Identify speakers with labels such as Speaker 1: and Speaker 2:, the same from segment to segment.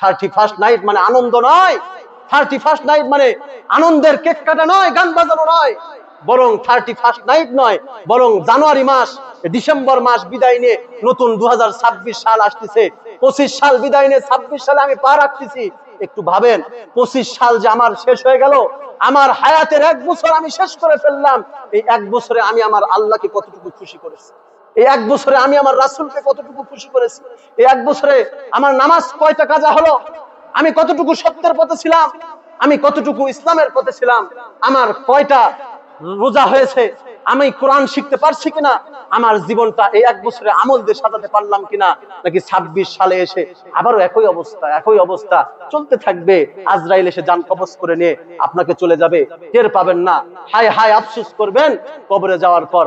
Speaker 1: Thirty first night মানে আনন্দ নয়। Thirty first night মানে আনন্দের কেক কাটা নয়, গান বাজানো নয়। বরং থার্টি ফার্স্ট নাইট নয়, বরং জানুয়ারি মাস, ডিসেম্বর মাস বিদায় নিয়ে নতুন দু সাল আসতেছে। পঁচিশ সাল বিদায় নিয়ে ছাব্বিশ সালে আমি পা রাখতেছি। একটু ভাবেন, পঁচিশ সাল যে আমার শেষ হয়ে গেল, আমার হায়াতের এক বছর আমি শেষ করে ফেললাম, এই এক বছরে আমি আমার আল্লাহকে কতটুকু খুশি করেছি? এই এক বছরে আমি আমার রাসুলকে কতটুকু খুশি করেছি? এই এক বছরে আমার নামাজ কয়টা কাজা হলো? আমি কতটুকু সত্যের পথে ছিলাম? আমি কতটুকু ইসলামের পথে ছিলাম? আমার কয়টা রোজা হয়েছে? আমি কোরআন শিখতে পারছি কিনা? আমার জীবনটা এই এক বছরে আমল দিয়ে সাজাতে পারলাম কিনা? নাকি ছাব্বিশ সালে এসে আবারও একই অবস্থা একই অবস্থা চলতে থাকবে? আজরাইল এসে যান কবজ করে নিয়ে আপনাকে চলে যাবে। টের পাবেন না। হায় হায়, আফসুস করবেন। কবরে যাওয়ার পর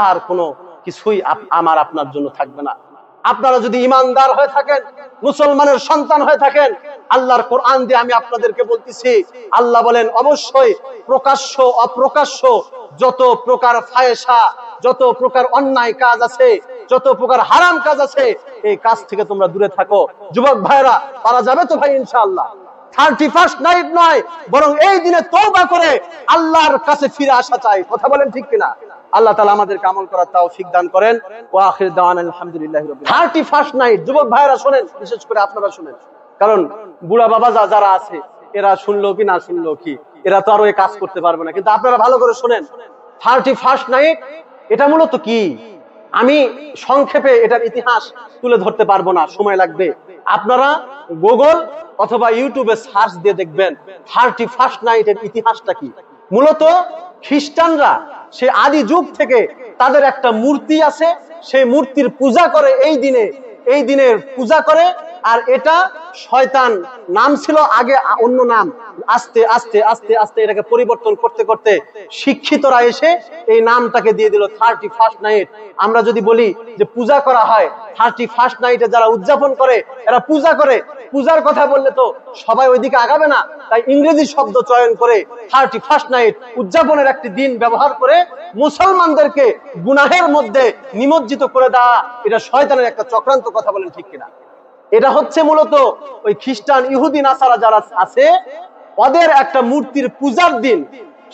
Speaker 1: আর কোনো কিছুই আমার আপনার জন্য থাকবে না। আপনারা যদি ইমানদার হয়ে থাকেন, মুসলমানের সন্তান হয়ে থাকেন, আল্লাহর কোরআন দিয়ে আমি আপনাদেরকে বলতেছি, আল্লাহ বলেন, অবশ্যই প্রকাশ্য, অপ্রকাশ্য, যত প্রকার ফায়সা যত প্রকার অন্যায় কাজ আছে, যত প্রকার হারাম কাজ আছে, এই কাজ থেকে তোমরা দূরে থাকো। যুবক ভাইরা পারা যাবে তো ভাই, ইনশাআল্লাহ? থার্টি ফার্স্ট নাইট নয়, বরং এই দিনে তৌবা করে আল্লাহর কাছে ফিরে আসা চাই। কথা বলেন ঠিক কিনা? আল্লাহ তালা আমাদেরকে আমল করার তাও দান করেন। ও আখির দাওয়ান আলহামদুলিল্লাহ থার্টি ফার্স্ট নাইট যুবক ভাইরা শোনেন, বিশেষ করে আপনারা শোনেন। কারণ বুড়া বাবা যা, যারা আছে, এরা শুনলো কি, না শুনলো কি? এরা তো আরও কাজ করতে পারবে না। কিন্তু আপনারা ভালো করে শোনেন। থার্টি ফার্স্ট নাইট এটা মূলত কি? আমি সংক্ষেপে এটার ইতিহাস তুলে ধরতে পারব না, সময় লাগবে। আপনারা গুগল অথবা ইউটিউবে সার্চ দিয়ে দেখবেন থার্টি ফার্স্ট নাইটের ইতিহাসটা কি। মূলত খ্রিস্টানরা সে আদি যুগ থেকে তাদের একটা মূর্তি আছে, সেই মূর্তির পূজা করে এই দিনে, এই দিনের পূজা করে, আর এটা শয়তান, নাম ছিল আগে অন্য নাম। আস্তে আস্তে আস্তে আস্তে এটাকে পরিবর্তন করতে করতে শিক্ষিতরা এসে এই নামটাকে দিয়ে দিল থার্টি ফার্স্ট নাইট। আমরা যদি বলি যে পূজা করা হয়, থার্টি ফার্স্ট নাইটে যারা উদযাপন করে, এরা পূজা করে। পূজার কথা বললে তো সবাই ওইদিকে আগাবে না। তাই ইংরেজি শব্দ চয়ন করে থার্টি ফার্স্ট নাইট উদযাপনের একটি দিন ব্যবহার করে মুসলমানদেরকে গুনাহের মধ্যে নিমজ্জিত করে দেওয়া, এটা শয়তানের একটা চক্রান্ত কথা বলেন ঠিক কিনা? এটা হচ্ছে মূলত ওই খ্রিস্টান, ইহুদি, নাসারা যারা আছে, ওদের একটা মূর্তির পূজার দিন।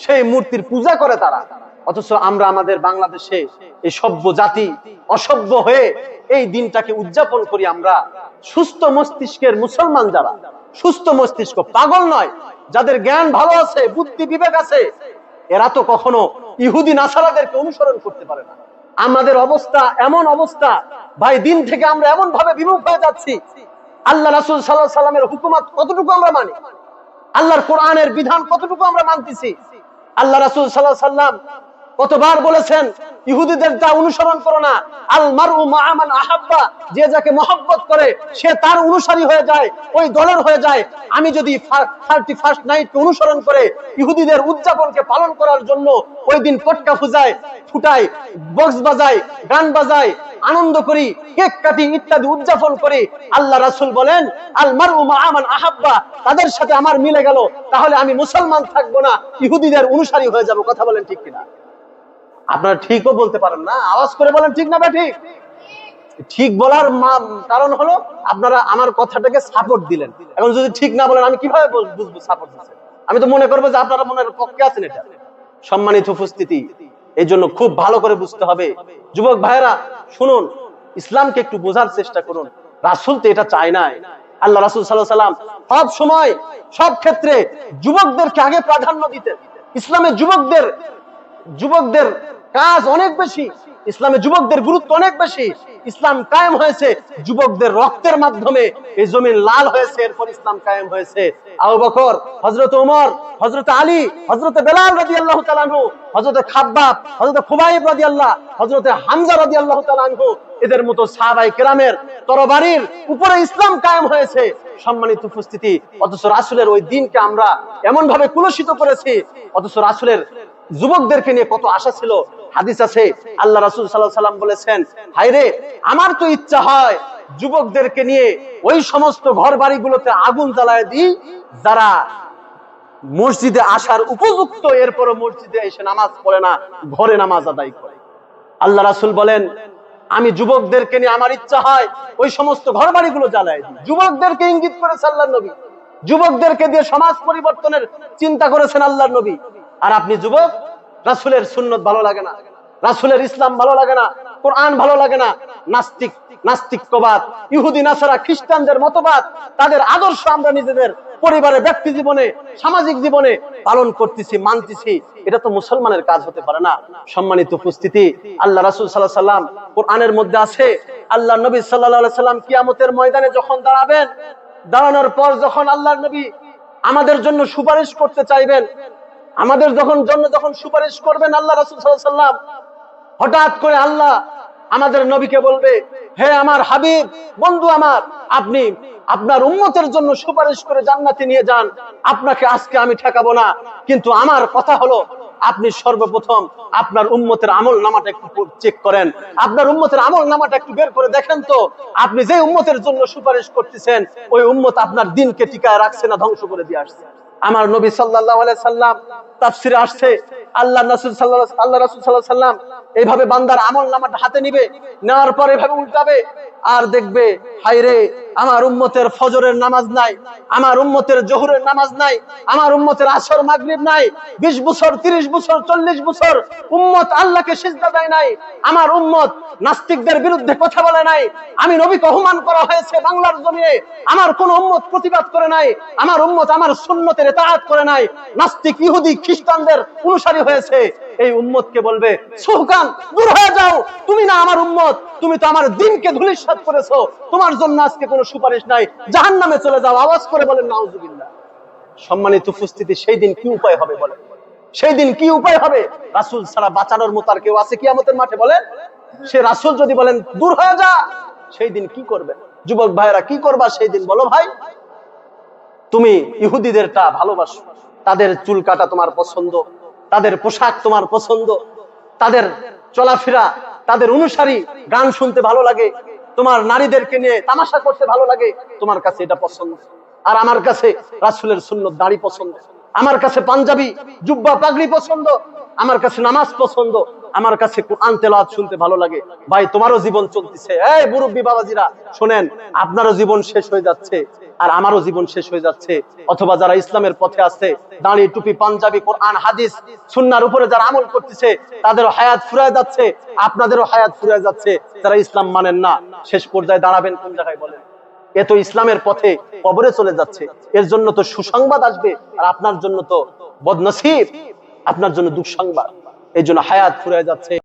Speaker 1: সেই মূর্তির পূজা করে তারা। অথচ আমরা আমাদের বাংলাদেশে এই সভ্য জাতি অসভ্য হয়ে এই দিনটাকে উদযাপন করি আমরা। সুস্থ মস্তিষ্কের মুসলমান যারা, সুস্থ মস্তিষ্ক পাগল নয়, যাদের জ্ঞান ভালো আছে, বুদ্ধি বিবেক আছে, এরা তো কখনো ইহুদি, নাসারাদেরকে অনুসরণ করতে পারে না। আমাদের অবস্থা এমন অবস্থা, ভাই দিন থেকে আমরা এমন ভাবে বিমুখ হয়ে যাচ্ছি। আল্লাহ রাসুল সাল্লাহ সাল্লামের হুকুমত কতটুকু আমরা মানি? আল্লাহর কোরআনের বিধান কতটুকু আমরা মানতেছি? আল্লাহ রাসুল সাল্লাহ সাল্লাম কতবার বলেছেন ইহুদিদের তা অনুসরণ করো না, আল মারু মাআমান আহাব্বা, যে যাকে মহব্বত করে, সে তার অনুসারী হয়ে যায়, ওই দলের হয়ে যায়। আমি যদি থার্টি ফার্স্ট নাইট অনুসরণ করে ইহুদিদের উদযাপনকে পালন করার জন্য ওই দিন পটকা ফুজায়, ফুটাই, বক্স বাজাই, গান বাজাই, আনন্দ করি, কেক কাটি ইত্যাদি উদযাপন করি, আল্লাহ রাসুল বলেন, আল মারু মাআমান আহাব্বা, তাদের সাথে আমার মিলে গেল, তাহলে আমি মুসলমান থাকব না, ইহুদিদের অনুসারী হয়ে যাব। কথা বলেন ঠিক কিনা? আপনারা ঠিকও বলতে পারেন না, আওয়াজ করে বলেন ঠিক না ঠিক? ঠিক বলার কারণ হলো আপনারা আমার কথাটাকে সাপোর্ট দিলেন। এখন যদি ঠিক না বলেন, আমি কীভাবে বুঝব সাপোর্ট দিচ্ছেন আমি তো মনে করব যে আপনারা মনের পক্ষে আছেন এটা। সম্মানিত উপস্থিতি, এই জন্য খুব ভালো করে বুঝতে হবে। যুবক ভাইয়েরা, শুনুন, ইসলামকে একটু বোঝার চেষ্টা করুন। রাসুল তো এটা চায় নাই। আল্লাহ রাসুল সাল্লাহ সাল্লাম সব সময়, সব ক্ষেত্রে যুবকদেরকে আগে প্রাধান্য দিতেন। ইসলামের যুবকদের যুবকদের কাজ অনেক বেশি। ইসলামে যুবকদের গুরুত্ব অনেক বেশি। ইসলাম কায়েম হয়েছে যুবকদের রক্তের মাধ্যমে। এই জমিন লাল হয়েছে, এরপর ইসলাম কায়েম হয়েছে। আবু বকর হজরত উমর হজরত আলী হজরত বেলাল রাজি আল্লাহ তালানহু হজরত খাব্বাব হজরত খুবাইব রাজি আল্লাহ হজরত হামজা রাজি আল্লাহ তালানহু এদের মতো সাহাবাই কেরামের তরবারির উপরে ইসলাম কায়েম হয়েছে। সম্মানিত উপস্থিতি, অথচ রাসুলের ওই দিনকে আমরা এমন ভাবে কুলসিত করেছি, অথচ রাসুলের যুবকদেরকে নিয়ে কত আশা ছিল? হাদিস আছে। আল্লাহ রাসুল সাল্লাহ সাল্লাম বলেছেন হাইরে আমার তো ইচ্ছা হয় যুবকদেরকে নিয়ে ওই সমস্ত ঘর বাড়িগুলোতে আগুন জ্বালায় দিই, যারা মসজিদে আসার উপযুক্ত, এরপরও মসজিদে এসে নামাজ পড়ে না, ঘরে নামাজ আদায় করে। আল্লাহ রাসুল বলেন, আমি যুবকদেরকে নিয়ে আমার ইচ্ছা হয় ওই সমস্ত ঘর বাড়িগুলো জ্বালায় দিই। যুবকদেরকে ইঙ্গিত করেছে আল্লাহ নবী। যুবকদেরকে দিয়ে সমাজ পরিবর্তনের চিন্তা করেছেন আল্লাহ নবী। আর আপনি যুবক, রাসুলের সুন্নত ভালো লাগে না। রাসুলের ইসলাম ভালো লাগে না, কোরআন ভালো লাগে না। নাস্তিক নাস্তিক্যবাদ ইহুদি, নাসারা, খ্রিস্টানদের মতবাদ, তাদের আদর্শ আমরা নিজেদের পরিবারে ব্যক্তি জীবনে, সামাজিক জীবনে পালন করতেছি, মানতেছি। এটা তো মুসলমানের কাজ হতে পারে না। সম্মানিত উপস্থিতি, আল্লাহ রাসুল সাল্লাহ সাল্লাম কোরআনের মধ্যে আছে, আল্লাহ নবী সাল্লাহ সাল্লাম কিয়ামতের ময়দানে যখন দাঁড়াবেন, দাঁড়ানোর পর যখন আল্লাহ নবী আমাদের জন্য সুপারিশ করতে চাইবেন আমাদের যখন জন্য যখন সুপারিশ করবেন আল্লাহ রাসুল সাল্লাম হঠাৎ করে আল্লাহ আমাদের নবীকে বলবে, হে আমার হাবিব, বন্ধু আমার, আপনি আপনার উম্মতের জন্য সুপারিশ করে জান্নাতে নিয়ে যান। আপনাকে আজকে আমি ঠেকাবো না। কিন্তু আমার কথা হলো, আপনি সর্বপ্রথম আপনার উম্মতের আমল নামাটা একটু চেক করেন। আপনার উম্মতের আমল নামাটা একটু বের করে দেখেন তো। আপনি যে উম্মতের জন্য সুপারিশ করতেছেন, ওই উম্মত আপনার দিনকে টিকায় রাখছে না, ধ্বংস করে দিয়ে আসছে। আমার নবী আলাইহি সাল্লাম তাফসিরে আসছে, আল্লাহ রাসূল সাল্লাল্লাহু আল্লাহ রাসূল আলাইহি সাল্লাম এইভাবে বান্দার আমল নামাটা হাতে নিবে, নেওয়ার পর এভাবে উল্টাবে, আর দেখবে, হায়রে, আমার উম্মতের ফজরের নামাজ নাই, আমার উম্মতের জোহরের নামাজ নাই, আমার উম্মতের আসর মাগরিব নাই 20 বছর 30 বছর 40 বছর উম্মত আল্লাহকে সিজদা দেয় নাই, আমার উম্মত নাস্তিকদের বিরুদ্ধে কথা বলে নাই, আমি নবীকে অপমান করা হয়েছে বাংলার জমিনে, আমার কোন উম্মত প্রতিবাদ করে নাই, আমার উম্মত আমার সুন্নতের ইতাআত করে নাই। নাস্তিক ইহুদি খ্রিস্টানদের অনুসারী হয়েছে। এই বলবে দূর হয়ে যাও। তুমি না আমার উম্মত। তুমি তো আমার দিনকে তোমার জন্য আজকে কোনো সুপারিশ নাই। জাহান্নামে চলে যাও। আওয়াজ করে বলেন সম্মানিত উপস্থিতি, সেই দিন কি উপায় হবে বলে সেই দিন কি উপায় হবে? রাসূল ছাড়া বাঁচানোর মতো আর কেউ আছে কিয়ামতের মাঠে বলেন? সে রাসুল যদি বলেন, দূর হয়ে যা। সেই দিন কি করবে? যুবক ভাইরা কি করবা সেই দিন বলো ভাই? তুমি ইহুদিদেরটা ভালোবাসো। তাদের চুল কাটা তোমার পছন্দ, তাদের পোশাক তোমার পছন্দ, তাদের চলাফেরা, তাদের অনুসারী গান শুনতে ভালো লাগে, তোমার নারীদেরকে নিয়ে তামাশা করতে ভালো লাগে, তোমার কাছে এটা পছন্দ। আর আমার কাছে রাসুলের সুন্নত দাড়ি পছন্দ, আমার কাছে পাঞ্জাবি, জুব্বা পাগড়ি পছন্দ, আমার কাছে নামাজ পছন্দ আমার কাছে কোরআন তেলাওয়াত শুনতে ভালো লাগে। ভাই, তোমারও জীবন চলতেছে। এই মুরব্বী বাবাজিরা, শোনেন, আপনারও জীবন শেষ হয়ে যাচ্ছে আর আমারও জীবন শেষ হয়ে যাচ্ছে। অথবা যারা ইসলামের পথে আছে, দাঁড়ি, টুপি, পাঞ্জাবি, কোরআন, হাদিস, সুন্নার উপরে যারা আমল করতেছে, তাদেরও হায়াত ফুরায় যাচ্ছে, আপনাদেরও হায়াত ফুরায় যাচ্ছে। যারা ইসলাম মানেন না, শেষ পর্যায়ে দাঁড়াবেন কোন জায়গায় বলেন? এ তো ইসলামের পথে কবরে চলে যাচ্ছে। এর জন্য তো সুসংবাদ আসবে আর আপনার জন্য তো বদনসিব, আপনার জন্য দুঃসংবাদ। এই জন্য হায়াত ফুরায় যাচ্ছে।